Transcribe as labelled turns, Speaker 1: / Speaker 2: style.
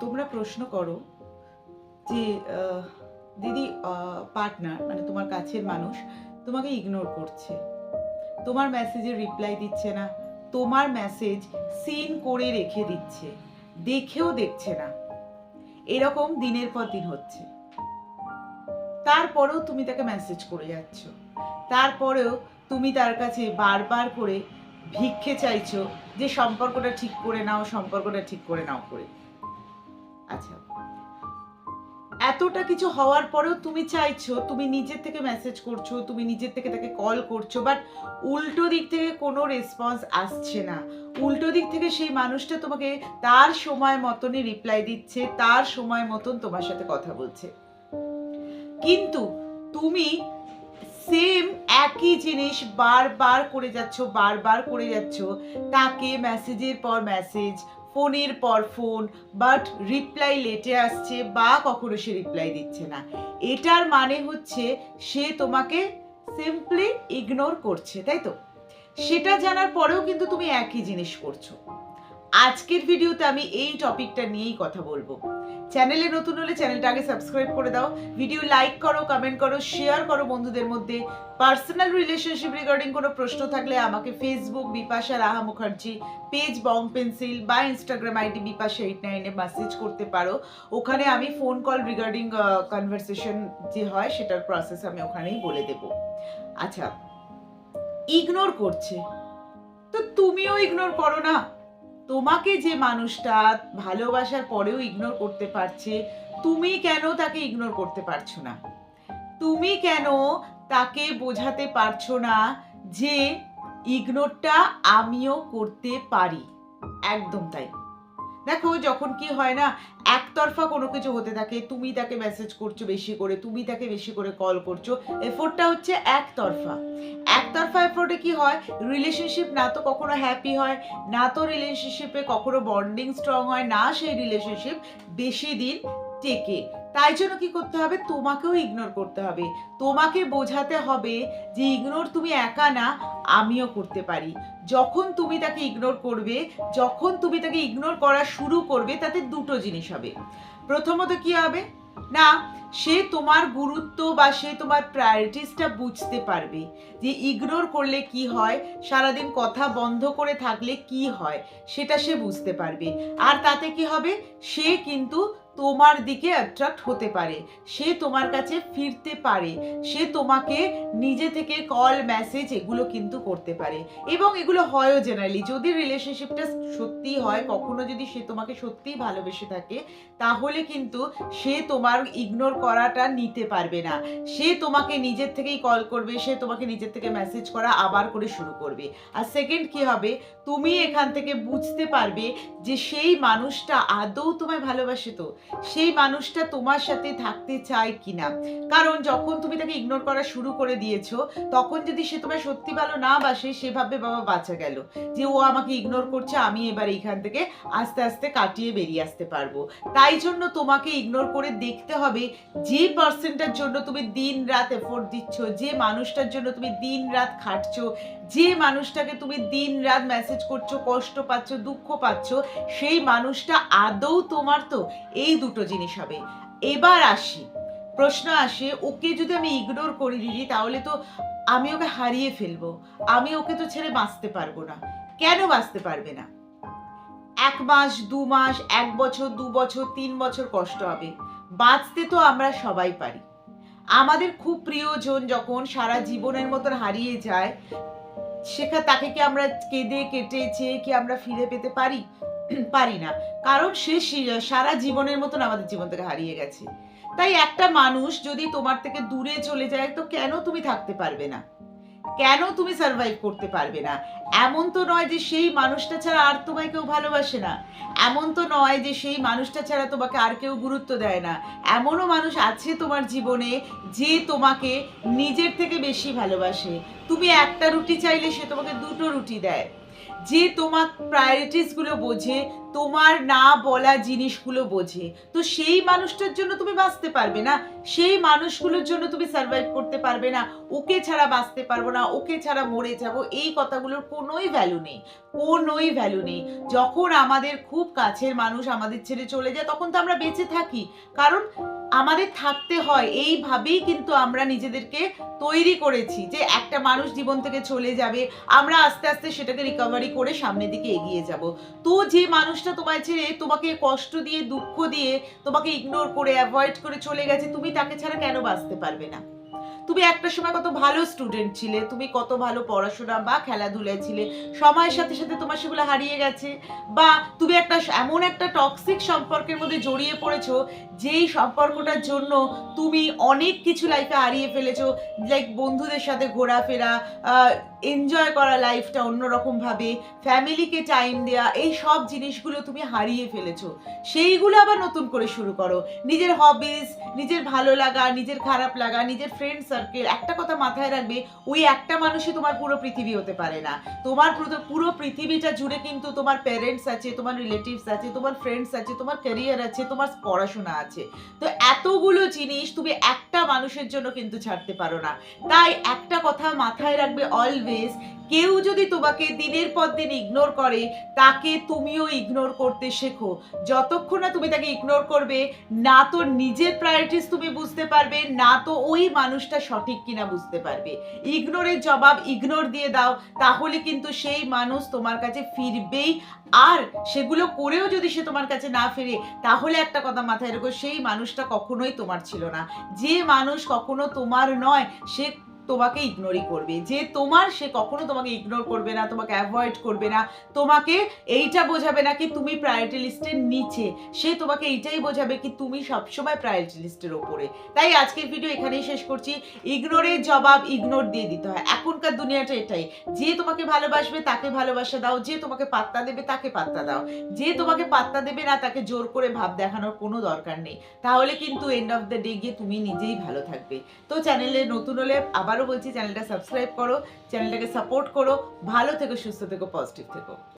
Speaker 1: তোমরা প্রশ্ন করো যে দিদি পার্টনার মানে তোমার কাছের মানুষ, তোমাকে ইগনোর করছে। তোমার মেসেজে রিপ্লাই দিচ্ছে না। তোমার মেসেজ সিন করে রেখে দিচ্ছে। দেখেও দেখছে না। এরকম দিনের পর দিন হচ্ছে। তারপরেও তুমি তাকে মেসেজ করে যাচ্ছ। তারপরেও তুমি তার কাছে বারবার করে ভিক্ষে চাইছো যে, সম্পর্কটা ঠিক করে নাও, সম্পর্কটা ঠিক করে নাও করে। আচ্ছা। এতটা কিছু হওয়ার পরেও তুমি চাইছো, তুমি নিজের থেকে মেসেজ করছ, তুমি নিজের থেকে তাকে কল করছ বাট উল্টো দিক থেকে কোনো রেসপন্স আসছে না। উল্টো দিক থেকে সেই মানুষটা তোমাকে তার সময় মতনই রিপ্লাই দিচ্ছে, তার সময় মতন তোমার সাথে কথা বলছে। কিন্তু তুমি সেম একই জিনিস বারবার করে যাচ্ছ, বারবার করে যাচ্ছ, তাকে মেসেজের পর মেসেজ ফোনের পর ফোন বাট রিপ্লাই লেটে আসছে বা কখনো সে রিপ্লাই দিচ্ছে না। এটার মানে হচ্ছে সে তোমাকে সিম্পলি ইগনোর করছে, তাই তো? সেটা জানার পরেও কিন্তু তুমি একই জিনিস করছ। আজকের ভিডিওতে আমি এই টপিকটা নিয়েই কথা বলব। চ্যানেলে নতুন হলে চ্যানেলটা আগে সাবস্ক্রাইব করে দাও। ভিডিও লাইক করো কমেন্ট করো শেয়ার করো বন্ধুদের মধ্যে। পার্সোনাল রিলেশনশিপ রিগার্ডিং কোনো প্রশ্ন থাকলে আমাকে Facebook Bipasha Raha Mukherjee page Bong pencil বা ইনস্টাগ্রাম আইডি বিপাশা এইট নাইনে মেসেজ করতে পারো। ওখানে আমি ফোন কল রিগার্ডিং কনভারসেশন যে হয় সেটার প্রসেস আমি ওখানেই বলে দেব। আচ্ছা ইগনোর করছে। তো তুমিও ইগনোর করো না? তোমাকে যে মানুষটা ভালোবাসার পরেও ইগনোর করতে পারছে, তুমি কেন তাকে ইগনোর করতে পারছ না? তুমি কেন তাকে বোঝাতে পারছ না যে ইগনোরটা আমিও করতে পারি? একদম তাই। দেখো, যখন কি হয় না, একতরফা কোনো কিছু হতে থাকে, তুমি তাকে মেসেজ করছ বেশি করে, তুমি তাকে বেশি করে কল করছ, এফোর্টটা হচ্ছে একতরফা। একতরফা এফোর্টে কি হয়? রিলেশনশিপ না তো কখনো হ্যাপি হয়, না তো রিলেশনশিপে কখনো বন্ডিং স্ট্রং হয়, না সেই রিলেশনশিপ বেশি দিন টেকে তাই জন্য কি করতে হবে? তোমাকেও ইগনোর করতে হবে। তোমাকে বোঝাতে হবে যে ইগনোর তুমি একা না, আমিও করতে পারি। যখন তুমি তাকে ইগনোর করবে, যখন তুমি তাকে ইগনোর করা শুরু করবে, তাতে দুটো জিনিস হবে। প্রথমত কি হবে? না, সে তোমার গুরুত্ব বা সে তোমার প্রায়োরিটিসটা বুঝতে পারবে যে ইগনোর করলে কি হয়, সারাদিন কথা বন্ধ করে থাকলে কি হয়, সেটা সে বুঝতে পারবে। আর তাতে কি হবে? সে কিন্তু তোমার দিকে অ্যাট্রাক্ট হতে পারে। সে তোমার কাছে ফিরতে পারে। সে তোমাকে নিজে থেকে কল মেসেজ এগুলো কিন্তু করতে পারে। এবং এগুলো হয়ও জেনারেলি যদি রিলেশনশিপটা সত্যি হয়, কখনো যদি সে তোমাকে সত্যিই ভালোবেসে থাকে, তাহলে কিন্তু সে তোমার ইগনোর করাটা নিতে পারবে না। সে তোমাকে নিজের থেকেই কল করবে, সে তোমাকে নিজের থেকে মেসেজ করা আবার করে শুরু করবে। আর সেকেন্ড কি হবে? তুমি এখান থেকে বুঝতে পারবে যে সেই মানুষটা আদৌ তোমায় ভালোবাসে তো। সেই মানুষটা তোমার সাথে থাকতে চায় কিনা? কারণ যখন তুমি তাকে ইগনোর করা শুরু করে দিয়েছ, তখন যদি সে তোমায় সত্যি ভালো না বাসে সে ভাববে বাবা বাঁচা গেল। যে ও আমাকে ইগনোর করছে, আমি এবার এইখান থেকে আস্তে আস্তে কাটিয়ে বেরিয়ে আসতে পারব। তাই জন্য তোমাকে ইগনোর করে দেখতে হবে যে পার্সনটার জন্য তুমি দিন রাত এফোর্ট দিচ্ছ, যে মানুষটার জন্য তুমি দিন রাত খাটছো, যে মানুষটাকে তুমি দিন রাত মেসেজ করছ, কষ্ট পাচ্ছ, দুঃখ পাচ্ছ, সেই মানুষটা আদৌ তোমার তো এই দুটো জিনিস হবে। এবার আসি। প্রশ্ন আসে, ওকে যদি আমি ইগনোর করি দিদি, তাহলে তো আমি ওকে হারিয়ে ফেলব। আমি ওকে তো ছেড়ে বাঁচতে পারব না। কেন বাঁচতে পারবে না? এক মাস, দু মাস, এক বছর, দু বছর, তিন বছর কষ্ট হবে। বাঁচতে তো আমরা সবাই পারি। আমাদের খুব প্রিয়জন যখন সারা জীবনের মতন হারিয়ে যায়, সেখা, তাকে কি আমরা কেঁদে কেটে চেয়ে কি আমরা ফিরে পেতে পারি? পারি না। কারণ সে সারা জীবনের মতন আমাদের জীবন থেকে হারিয়ে গেছে। তাই একটা মানুষ যদি তোমার থেকে দূরে চলে যায়, তো কেন তুমি থাকতে পারবে না? কেন তুমি সার্ভাইভ করতে পারবে না? এমন তো নয় যে সেই মানুষটা ছাড়া আর তোমায় কেউ ভালোবাসে না। এমন তো নয় যে সেই মানুষটা ছাড়া তোমাকে আর কেউ গুরুত্ব দেয় না। এমনও মানুষ আছে তোমার জীবনে যে তোমাকে নিজের থেকে বেশি ভালোবাসে। তুমি একটা রুটি চাইলে সে তোমাকে দুটো রুটি দেয়। যে তোমার প্রায়োরিটিসগুলো বোঝে, তোমার না বলা জিনিসগুলো বোঝে। তো সেই মানুষটার জন্য তুমি বাঁচতে পারবে না। সেই মানুষগুলোর জন্য তুমি সার্ভাইভ করতে পারবে না। ওকে ছাড়া বাঁচতে পারব না, ওকে ছাড়া মরে যাব, এই কথাগুলোর কোনোই ভ্যালু নেই। কোনোই ভ্যালু নেই। যখন আমাদের খুব কাছের মানুষ আমাদের ছেড়ে চলে যায়, তখন তো আমরা বেঁচে থাকি। কারণ আমাদের থাকতে হয়। এইভাবেই কিন্তু আমরা নিজেদেরকে তৈরি করেছি যে একটা মানুষ জীবন থেকে চলে যাবে, আমরা আস্তে আস্তে সেটাকে রিকভারি করে সামনের দিকে এগিয়ে যাব। তো যে মানুষটা তোমায় ছেড়ে তোমাকে কষ্ট দিয়ে, দুঃখ দিয়ে তোমাকে ইগনোর করে অ্যাভয়েড করে চলে গেছে, তুমি তাকে ছাড়া কেন বাঁচতে পারবে না? তুমি একটা সময় কত ভালো স্টুডেন্ট ছিলে, তুমি কত ভালো পড়াশোনা বা খেলাধুলায় ছিলে, সময়ের সাথে সাথে তোমার সেগুলো হারিয়ে গেছে, বা তুমি একটা এমন একটা টক্সিক সম্পর্কের মধ্যে জড়িয়ে পড়েছো, যেই সম্পর্কটার জন্য তুমি অনেক কিছু লাইফে হারিয়ে ফেলেছো লাইক বন্ধুদের সাথে ঘোরাফেরা এনজয় করা লাইফটা অন্যরকম ভাবে ফ্যামিলিকে টাইম দেয়া, এই সব জিনিসগুলো তুমি হারিয়ে ফেলেছো। সেইগুলো আবার নতুন করে শুরু করো। নিজের হবিস নিজের ভালো লাগা, নিজের খারাপ লাগা, নিজের ফ্রেন্ড সার্কেল একটা কথা মাথায় রাখবে, ওই একটা মানুষই তোমার পুরো পৃথিবী হতে পারে না। তোমার পুরো পৃথিবীটা জুড়ে কিন্তু তোমার প্যারেন্টস আছে, তোমার রিলেটিভস আছে, তোমার ফ্রেন্ডস আছে, তোমার ক্যারিয়ার আছে, তোমার পড়াশোনা আছে। তো এতগুলো জিনিস তুমি একটা মানুষের জন্য কিন্তু ছাড়তে পারো না। তাই একটা কথা মাথায় রাখবে অলওয়েজ কেউ যদি তোমাকে দিনের পর দিন ইগনোর করে, তাকে তুমিও ইগনোর করতে শেখো। যতক্ষণ না তুমি তাকে ইগনোর করবে, না তো নিজের প্রায়োরিটিস তুমি বুঝতে পারবে, না তো ওই মানুষটা সঠিক কিনা বুঝতে পারবে। ইগনোরের জবাব ইগনোর দিয়ে দাও, তাহলে কিন্তু সেই মানুষ তোমার কাছে ফিরবেই। আর সেগুলো করেও যদি সে তোমার কাছে না ফিরে, তাহলে একটা কথা মাথায় রেখো, সেই মানুষটা কখনোই তোমার ছিল না। যে মানুষ কখনো তোমার নয়, সে তোমাকে ইগনোরই করবে। যে তোমার, সে কখনো তোমাকে ইগনোর করবে না, তোমাকে অ্যাভয়েড করবে না। তোমাকে এইটা বোঝাবে না কি তুমি প্রায়োরিটি লিস্টের নিচে। সে তোমাকে এইটাই বোঝাবে কি তুমি সবসময় প্রায়োরিটি লিস্টের ওপরে। তাই আজকের ভিডিও এখানেই শেষ করছি। ইগনোরের জবাব ইগনোর দিয়ে দিতে হয়। এখনকার দুনিয়াটা এটাই। যে তোমাকে ভালোবাসবে তাকে ভালোবাসা দাও। যে তোমাকে পাত্তা দেবে তাকে পাত্তা দাও। যে তোমাকে পাত্তা দেবে না তাকে জোর করে ভাব দেখানোর কোনো দরকার নেই। তাহলে কিন্তু এন্ড অফ দ্য ডে গিয়ে তুমি নিজেই ভালো থাকবে। তো চ্যানেলে নতুন হলে আবারও বলছি চ্যানেলটা সাবস্ক্রাইব করো চ্যানেলটাকে সাপোর্ট করো ভালো থেকো সুস্থ থেকো পজিটিভ থেকো।